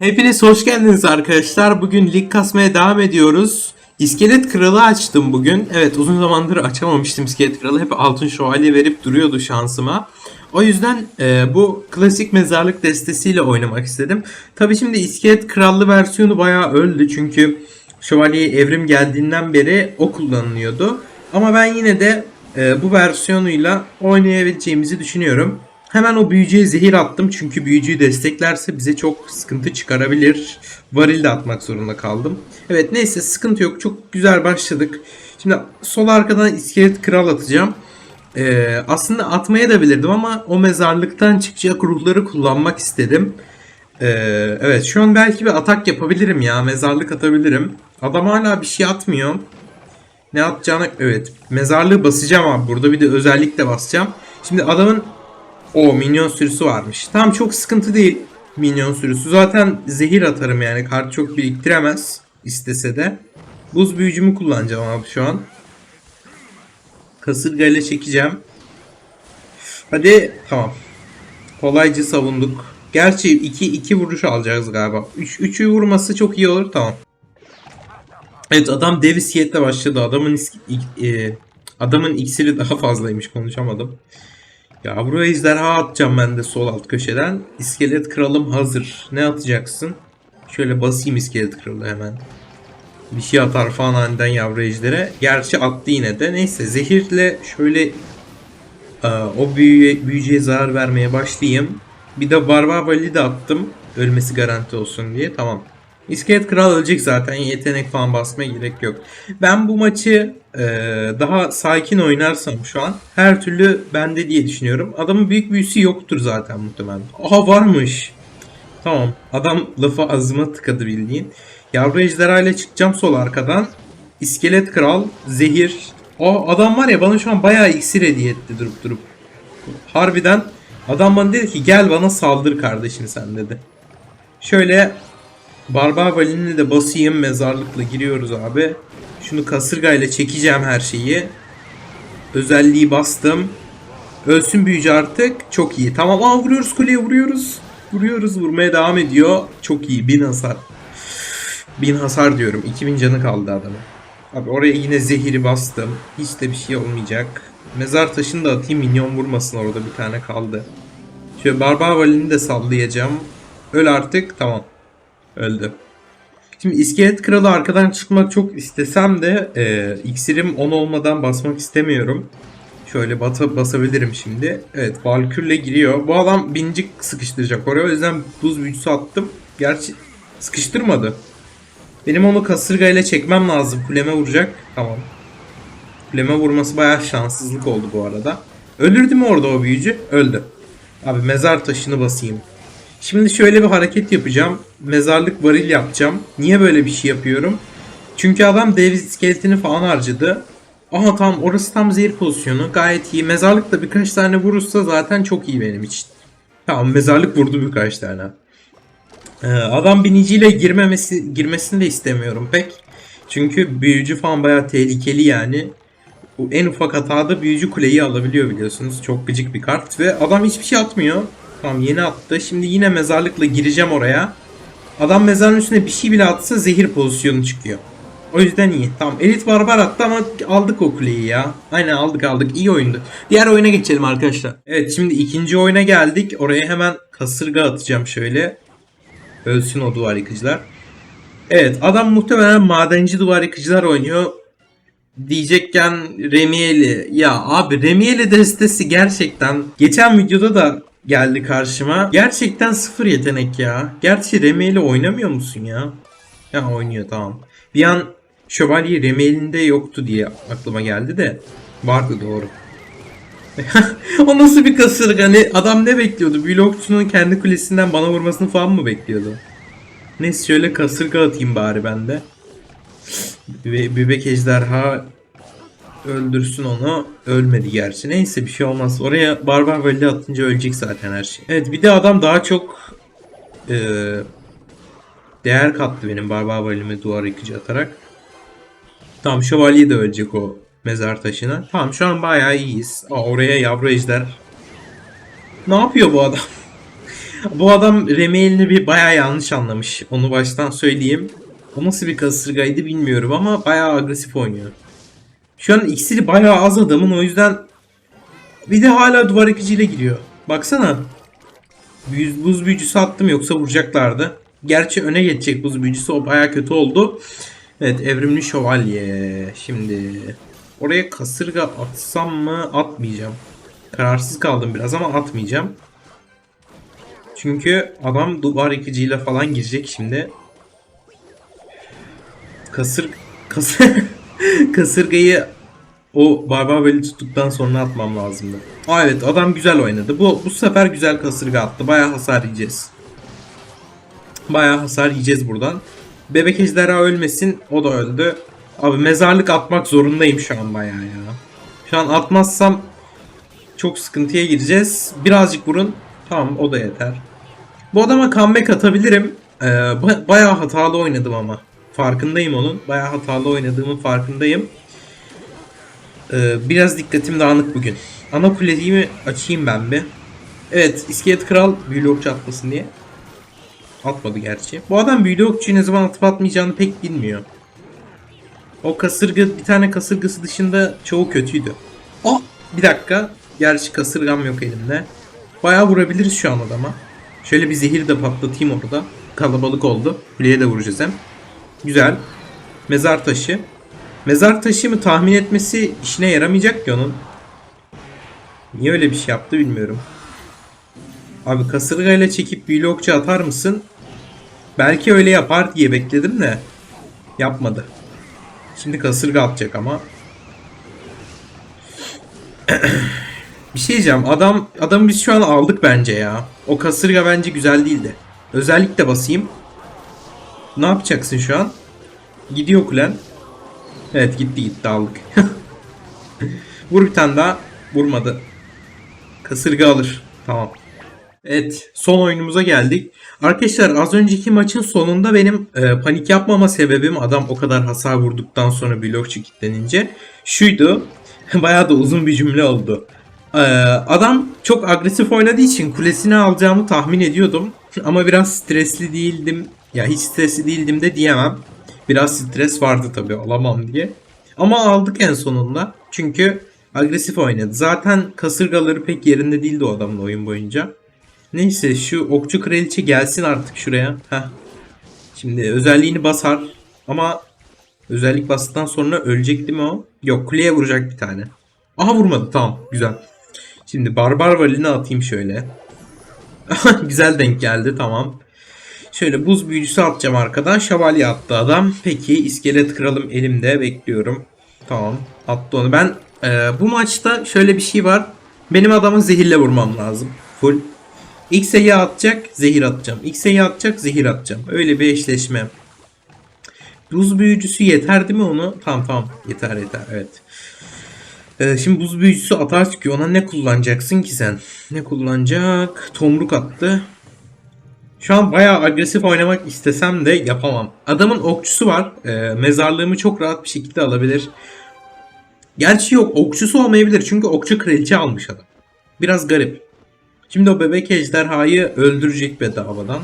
Hepiniz hoş geldiniz arkadaşlar. Bugün lig kasmaya devam ediyoruz. İskelet Kralı açtım bugün. Evet uzun zamandır açamamıştım İskelet Kralı. Hep altın şövalye verip duruyordu şansıma. O yüzden e, bu klasik mezarlık destesiyle oynamak istedim. Tabi şimdi İskelet Krallı versiyonu bayağı öldü. Çünkü şövalye evrim geldiğinden beri o kullanılıyordu. Ama ben yine de e, bu versiyonuyla oynayabileceğimizi düşünüyorum. Hemen o büyücüye zehir attım çünkü büyücüyü desteklerse bize çok sıkıntı çıkarabilir. Varil de atmak zorunda kaldım. Evet neyse sıkıntı yok. Çok güzel başladık. Şimdi sol arkadan iskelet kral atacağım. Ee, aslında atmaya da bilirdim ama o mezarlıktan çıkacak ruhları kullanmak istedim. Ee, evet şu an belki bir atak yapabilirim ya. Mezarlık atabilirim. Adam hala bir şey atmıyor. Ne atacağını evet mezarlığı basacağım abi. Burada bir de özellikle basacağım. Şimdi adamın o minyon sürüsü varmış. Tamam çok sıkıntı değil minyon sürüsü. Zaten zehir atarım yani. Kart çok biriktiremez istese de. Buz büyücümü kullanacağım abi şu an. Kasırga ile çekeceğim. Hadi tamam. Kolayca savunduk. Gerçi 2 2 vuruş alacağız galiba. 3 3'ü vurması çok iyi olur tamam. Evet adam dev iskeletle başladı. Adamın e, adamın iksiri daha fazlaymış konuşamadım. Ya buraya ejderha atacağım ben de sol alt köşeden. İskelet kralım hazır. Ne atacaksın? Şöyle basayım iskelet kralı hemen. Bir şey atar falan aniden yavru ejdere. Gerçi attı yine de. Neyse zehirle şöyle e, o büyüye, büyücüye zarar vermeye başlayayım. Bir de barbar vali de attım. Ölmesi garanti olsun diye. Tamam. İskelet Kral ölecek zaten. Yetenek falan basmaya gerek yok. Ben bu maçı e, daha sakin oynarsam şu an her türlü bende diye düşünüyorum. Adamın büyük büyüsü yoktur zaten muhtemelen. Aha varmış. Tamam. Adam lafı ağzıma tıkadı bildiğin. Yavru ejderha ile çıkacağım sol arkadan. İskelet Kral, Zehir. O adam var ya bana şu an bayağı iksir hediye etti durup durup. Harbiden adam bana dedi ki gel bana saldır kardeşim sen dedi. Şöyle Barbar Valin'i de basayım mezarlıkla giriyoruz abi. Şunu kasırgayla çekeceğim her şeyi. Özelliği bastım. Ölsün büyücü artık. Çok iyi. Tamam aa vuruyoruz kuleye vuruyoruz. Vuruyoruz vurmaya devam ediyor. Çok iyi. Bin hasar. Bin hasar diyorum. 2000 canı kaldı adamın. Abi oraya yine zehiri bastım. Hiç de bir şey olmayacak. Mezar taşını da atayım minyon vurmasın orada bir tane kaldı. Şöyle barbar valini de sallayacağım. Öl artık. Tamam. Öldü. Şimdi iskelet kralı arkadan çıkmak çok istesem de e, iksirim 10 olmadan basmak istemiyorum. Şöyle bata, basabilirim şimdi. Evet Valkür'le giriyor. Bu adam binicik sıkıştıracak oraya. O yüzden buz büyücüsü attım. Gerçi sıkıştırmadı. Benim onu kasırgayla çekmem lazım. Kuleme vuracak. Tamam. Kuleme vurması bayağı şanssızlık oldu bu arada. Ölürdü mü orada o büyücü? Öldü. Abi mezar taşını basayım. Şimdi şöyle bir hareket yapacağım. Mezarlık varil yapacağım. Niye böyle bir şey yapıyorum? Çünkü adam dev iskeletini falan harcadı. Aha tam orası tam zehir pozisyonu. Gayet iyi. Mezarlıkla birkaç tane vurursa zaten çok iyi benim için. Tamam mezarlık vurdu birkaç tane. Ee, adam biniciyle girmemesi girmesini de istemiyorum pek. Çünkü büyücü falan bayağı tehlikeli yani. En ufak hatada büyücü kuleyi alabiliyor biliyorsunuz. Çok gıcık bir kart ve adam hiçbir şey atmıyor. Tamam yeni attı. Şimdi yine mezarlıkla gireceğim oraya. Adam mezarın üstüne bir şey bile atsa zehir pozisyonu çıkıyor. O yüzden iyi. Tamam elit barbar attı ama aldık o kuleyi ya. Aynen aldık aldık. İyi oyundu. Diğer oyuna geçelim arkadaşlar. Evet şimdi ikinci oyuna geldik. Oraya hemen kasırga atacağım şöyle. Ölsün o duvar yıkıcılar. Evet adam muhtemelen madenci duvar yıkıcılar oynuyor. Diyecekken Remieli. Ya abi Remieli destesi gerçekten geçen videoda da geldi karşıma. Gerçekten sıfır yetenek ya. Gerçi Remieli oynamıyor musun ya? Ya oynuyor tamam. Bir an Şövalye Remieli'nde yoktu diye aklıma geldi de. Vardı doğru. o nasıl bir kasırga? Hani adam ne bekliyordu? Blokçunun kendi kulesinden bana vurmasını falan mı bekliyordu? Neyse şöyle kasırga atayım bari ben de. Be bebek ejderha öldürsün onu. Ölmedi gerçi. Neyse bir şey olmaz. Oraya barbar vali atınca ölecek zaten her şey. Evet bir de adam daha çok e, değer kattı benim barbar valime duvar yıkıcı atarak. Tamam şövalye de ölecek o mezar taşına. Tamam şu an bayağı iyiyiz. Aa, oraya yavru ejder. Ne yapıyor bu adam? Bu adam Remail'ini bir bayağı yanlış anlamış. Onu baştan söyleyeyim. O nasıl bir kasırgaydı bilmiyorum ama bayağı agresif oynuyor. Şu an iksiri bayağı az adamın o yüzden bir de hala duvar yıkıcıyla giriyor. Baksana. Buz, buz büyücüsü attım yoksa vuracaklardı. Gerçi öne geçecek buz büyücüsü o bayağı kötü oldu. Evet evrimli şövalye. Şimdi oraya kasırga atsam mı atmayacağım. Kararsız kaldım biraz ama atmayacağım. Çünkü adam duvar yıkıcıyla falan girecek şimdi. Kasır kasır kasırgayı o barbar veli tuttuktan sonra atmam lazımdı. Aa evet adam güzel oynadı. Bu bu sefer güzel kasırga attı. Bayağı hasar yiyeceğiz. Bayağı hasar yiyeceğiz buradan. Bebek ejderha ölmesin. O da öldü. Abi mezarlık atmak zorundayım şu an bayağı ya. Şu an atmazsam çok sıkıntıya gireceğiz. Birazcık vurun. Tamam o da yeter. Bu adama comeback atabilirim. Ee, ba- bayağı hatalı oynadım ama. Farkındayım onun. Bayağı hatalı oynadığımın farkındayım. Ee, biraz dikkatim dağınık bugün. Ana kuleyi açayım ben bir. Evet, iskelet kral büyülü okçu atmasın diye. Atmadı gerçi. Bu adam büyülü okçuyu ne zaman atıp atmayacağını pek bilmiyor. O kasırga, bir tane kasırgası dışında çoğu kötüydü. Aa, bir dakika. Gerçi kasırgam yok elimde. Bayağı vurabiliriz şu an adama. Şöyle bir zehir de patlatayım orada. Kalabalık oldu. Kuleye de vuracağız hem. Güzel. Mezar taşı. Mezar taşı mı tahmin etmesi işine yaramayacak ki onun. Niye öyle bir şey yaptı bilmiyorum. Abi kasırgayla çekip büyülü okçu atar mısın? Belki öyle yapar diye bekledim de. Yapmadı. Şimdi kasırga atacak ama. bir şey diyeceğim. Adam adamı biz şu an aldık bence ya. O kasırga bence güzel değildi. Özellikle basayım. Ne yapacaksın şu an? Gidiyor kulen. Evet gitti gitti aldık. Vur bir tane daha. Vurmadı. Kasırga alır. Tamam. Evet son oyunumuza geldik. Arkadaşlar az önceki maçın sonunda benim e, panik yapmama sebebim adam o kadar hasar vurduktan sonra blokçu kilitlenince şuydu. Bayağı da uzun bir cümle oldu. E, adam çok agresif oynadığı için kulesini alacağımı tahmin ediyordum. Ama biraz stresli değildim. Ya hiç stresli değildim de diyemem. Biraz stres vardı tabii alamam diye. Ama aldık en sonunda. Çünkü agresif oynadı. Zaten kasırgaları pek yerinde değildi o adamın oyun boyunca. Neyse şu okçu kraliçe gelsin artık şuraya. Heh. Şimdi özelliğini basar. Ama özellik bastıktan sonra ölecek değil mi o? Yok kuleye vuracak bir tane. Aha vurmadı tamam güzel. Şimdi barbar valini atayım şöyle. güzel denk geldi tamam. Şöyle buz büyücüsü atacağım arkadan. Şövalye attı adam. Peki iskelet kralım elimde bekliyorum. Tamam attı onu. Ben e, bu maçta şöyle bir şey var. Benim adamı zehirle vurmam lazım. Full. X'e atacak, zehir atacağım. X'e atacak, zehir atacağım. Öyle bir eşleşme. Buz büyücüsü yeter değil mi onu? Tamam tamam. Yeter yeter evet. Ee, şimdi buz büyücüsü atar çünkü ona ne kullanacaksın ki sen? Ne kullanacak? Tomruk attı. Şu an bayağı agresif oynamak istesem de yapamam. Adamın okçusu var. Ee, mezarlığımı çok rahat bir şekilde alabilir. Gerçi yok okçusu olmayabilir çünkü okçu kraliçe almış adam. Biraz garip. Şimdi o bebek ejderhayı öldürecek bedavadan.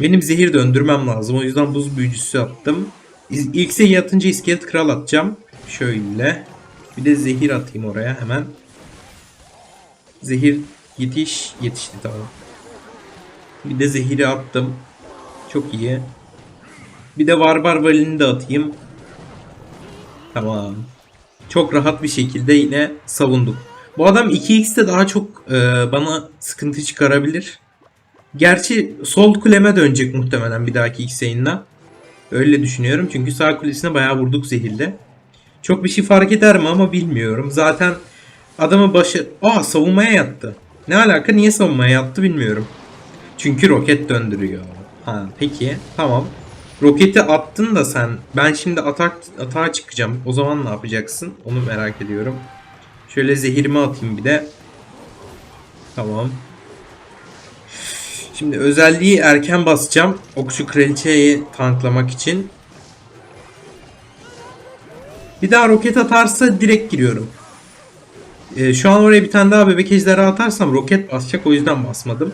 Benim zehir döndürmem lazım. O yüzden buz büyücüsü attım. İlk zehir atınca iskelet kral atacağım. Şöyle. Bir de zehir atayım oraya hemen. Zehir yetiş. Yetişti tamam. Bir de zehiri attım. Çok iyi. Bir de barbar valini de atayım. Tamam. Çok rahat bir şekilde yine savunduk. Bu adam 2x'te daha çok e, bana sıkıntı çıkarabilir. Gerçi sol kuleme dönecek muhtemelen bir dahaki x yayında. Öyle düşünüyorum çünkü sağ kulesine bayağı vurduk zehirle. Çok bir şey fark eder mi ama bilmiyorum. Zaten adamı başı... Aa savunmaya yattı. Ne alaka niye savunmaya yattı bilmiyorum. Çünkü roket döndürüyor. Ha peki tamam. Roketi attın da sen. Ben şimdi atak atağa çıkacağım. O zaman ne yapacaksın? Onu merak ediyorum. Şöyle zehirimi atayım bir de. Tamam. Şimdi özelliği erken basacağım. Okçu kraliçeyi tanklamak için. Bir daha roket atarsa direkt giriyorum. Ee, şu an oraya bir tane daha bebek ejderha atarsam roket basacak o yüzden basmadım.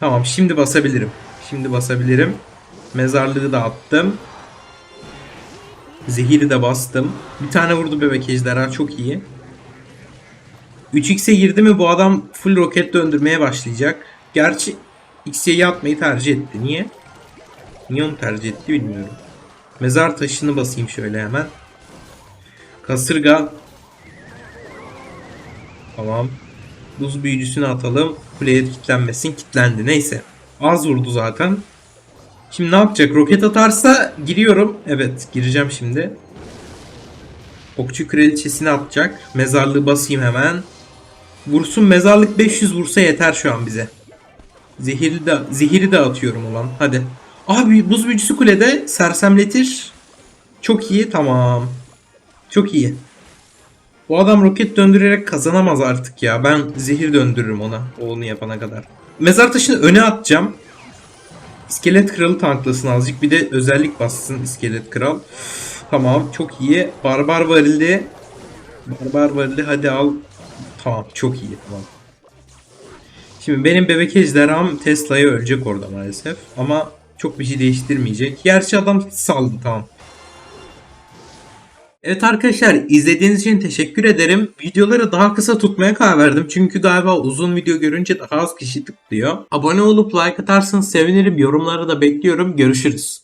Tamam şimdi basabilirim. Şimdi basabilirim. Mezarlığı da attım. Zehiri de bastım. Bir tane vurdu bebek ejderha çok iyi. 3x'e girdi mi bu adam full roket döndürmeye başlayacak. Gerçi x'ye atmayı tercih etti. Niye? Niye onu tercih etti bilmiyorum. Mezar taşını basayım şöyle hemen. Kasırga. Tamam. Buz büyücüsünü atalım. Kuleye kilitlenmesin. Kilitlendi. Neyse. Az vurdu zaten. Şimdi ne yapacak? Roket atarsa giriyorum. Evet gireceğim şimdi. Okçu kraliçesini atacak. Mezarlığı basayım hemen. Vursun mezarlık 500 vursa yeter şu an bize. Zehirli de, zehiri de atıyorum ulan. Hadi. Abi buz büyücüsü kulede sersemletir. Çok iyi tamam. Çok iyi. Bu adam roket döndürerek kazanamaz artık ya. Ben zehir döndürürüm ona. O onu yapana kadar. Mezar taşını öne atacağım. İskelet kralı tanklasın azıcık. Bir de özellik bassın iskelet kral. Tamam çok iyi. Barbar varildi. Barbar varildi hadi al. Tamam çok iyi tamam. Şimdi benim bebek ejderham Tesla'ya ölecek orada maalesef. Ama çok bir şey değiştirmeyecek. Gerçi adam saldı tamam. Evet arkadaşlar izlediğiniz için teşekkür ederim. Videoları daha kısa tutmaya karar verdim. Çünkü galiba uzun video görünce daha az kişi tıklıyor. Abone olup like atarsanız sevinirim. Yorumları da bekliyorum. Görüşürüz.